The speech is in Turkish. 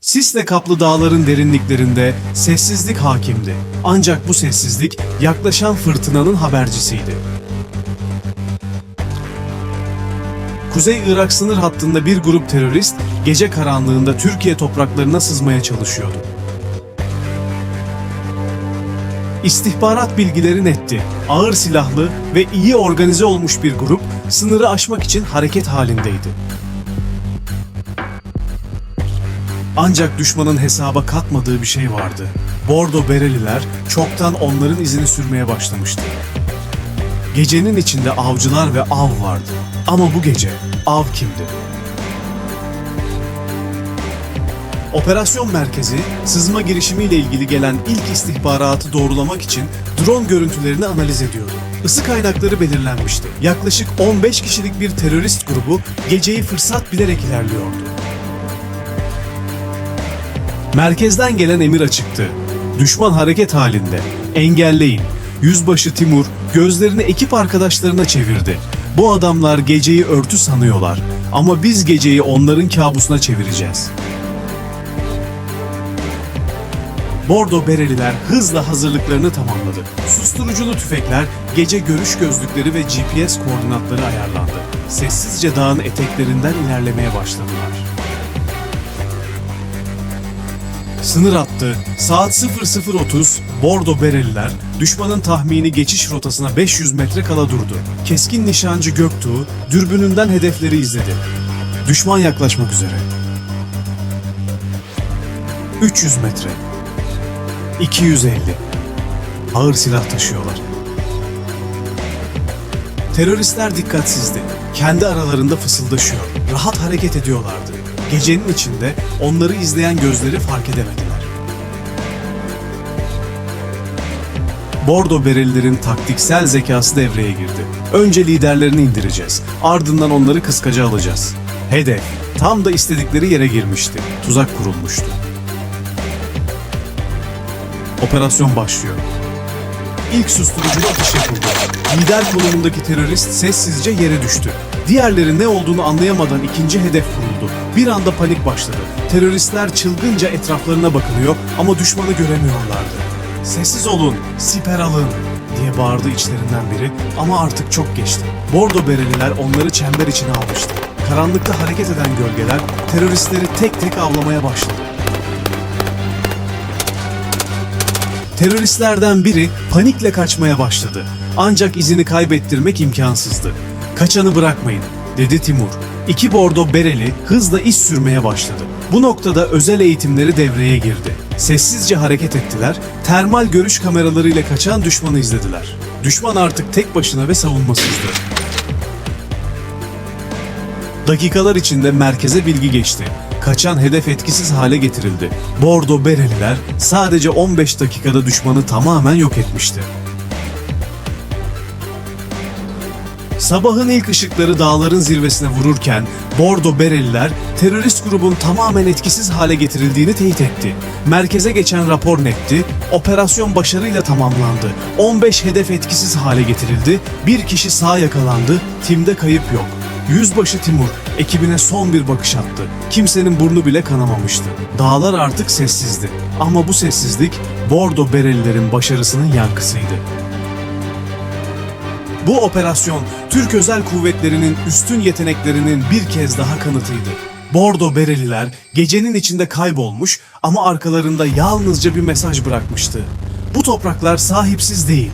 Sisle kaplı dağların derinliklerinde sessizlik hakimdi. Ancak bu sessizlik yaklaşan fırtınanın habercisiydi. Kuzey Irak sınır hattında bir grup terörist gece karanlığında Türkiye topraklarına sızmaya çalışıyordu. İstihbarat bilgileri netti. Ağır silahlı ve iyi organize olmuş bir grup sınırı aşmak için hareket halindeydi. Ancak düşmanın hesaba katmadığı bir şey vardı. Bordo Bereliler çoktan onların izini sürmeye başlamıştı. Gecenin içinde avcılar ve av vardı. Ama bu gece av kimdi? Operasyon merkezi, sızma girişimiyle ilgili gelen ilk istihbaratı doğrulamak için drone görüntülerini analiz ediyordu. Isı kaynakları belirlenmişti. Yaklaşık 15 kişilik bir terörist grubu geceyi fırsat bilerek ilerliyordu. Merkezden gelen emir açıktı. Düşman hareket halinde. Engelleyin. Yüzbaşı Timur gözlerini ekip arkadaşlarına çevirdi. Bu adamlar geceyi örtü sanıyorlar. Ama biz geceyi onların kabusuna çevireceğiz. Bordo Bereliler hızla hazırlıklarını tamamladı. Susturuculu tüfekler, gece görüş gözlükleri ve GPS koordinatları ayarlandı. Sessizce dağın eteklerinden ilerlemeye başladılar. Sınır hattı saat 00.30 Bordo Bereliler düşmanın tahmini geçiş rotasına 500 metre kala durdu. Keskin nişancı Göktuğ dürbününden hedefleri izledi. Düşman yaklaşmak üzere. 300 metre. 250. Ağır silah taşıyorlar. Teröristler dikkatsizdi. Kendi aralarında fısıldaşıyor. Rahat hareket ediyorlardı. Gecenin içinde onları izleyen gözleri fark edemediler. Bordo Berelilerin taktiksel zekası devreye girdi. Önce liderlerini indireceğiz. Ardından onları kıskaca alacağız. Hedef tam da istedikleri yere girmişti. Tuzak kurulmuştu. Operasyon başlıyor. İlk susturuculu atış yapıldı. Lider konumundaki terörist sessizce yere düştü. Diğerleri ne olduğunu anlayamadan ikinci hedef vuruldu. Bir anda panik başladı. Teröristler çılgınca etraflarına bakınıyor ama düşmanı göremiyorlardı. Sessiz olun, siper alın diye bağırdı içlerinden biri ama artık çok geçti. Bordo bereliler onları çember içine almıştı. Karanlıkta hareket eden gölgeler teröristleri tek tek avlamaya başladı. Teröristlerden biri panikle kaçmaya başladı. Ancak izini kaybettirmek imkansızdı. Kaçanı bırakmayın, dedi Timur. İki bordo bereli hızla iz sürmeye başladı. Bu noktada özel eğitimleri devreye girdi. Sessizce hareket ettiler, termal görüş kameralarıyla kaçan düşmanı izlediler. Düşman artık tek başına ve savunmasızdı. Dakikalar içinde merkeze bilgi geçti. Kaçan hedef etkisiz hale getirildi. Bordo Bereliler sadece 15 dakikada düşmanı tamamen yok etmişti. Sabahın ilk ışıkları dağların zirvesine vururken Bordo Bereliler terörist grubun tamamen etkisiz hale getirildiğini teyit etti. Merkeze geçen rapor netti, operasyon başarıyla tamamlandı. 15 hedef etkisiz hale getirildi, bir kişi sağ yakalandı, timde kayıp yok. Yüzbaşı Timur ekibine son bir bakış attı. Kimsenin burnu bile kanamamıştı. Dağlar artık sessizdi. Ama bu sessizlik Bordo Berelilerin başarısının yankısıydı. Bu operasyon Türk Özel Kuvvetleri'nin üstün yeteneklerinin bir kez daha kanıtıydı. Bordo Bereliler gecenin içinde kaybolmuş ama arkalarında yalnızca bir mesaj bırakmıştı. Bu topraklar sahipsiz değil,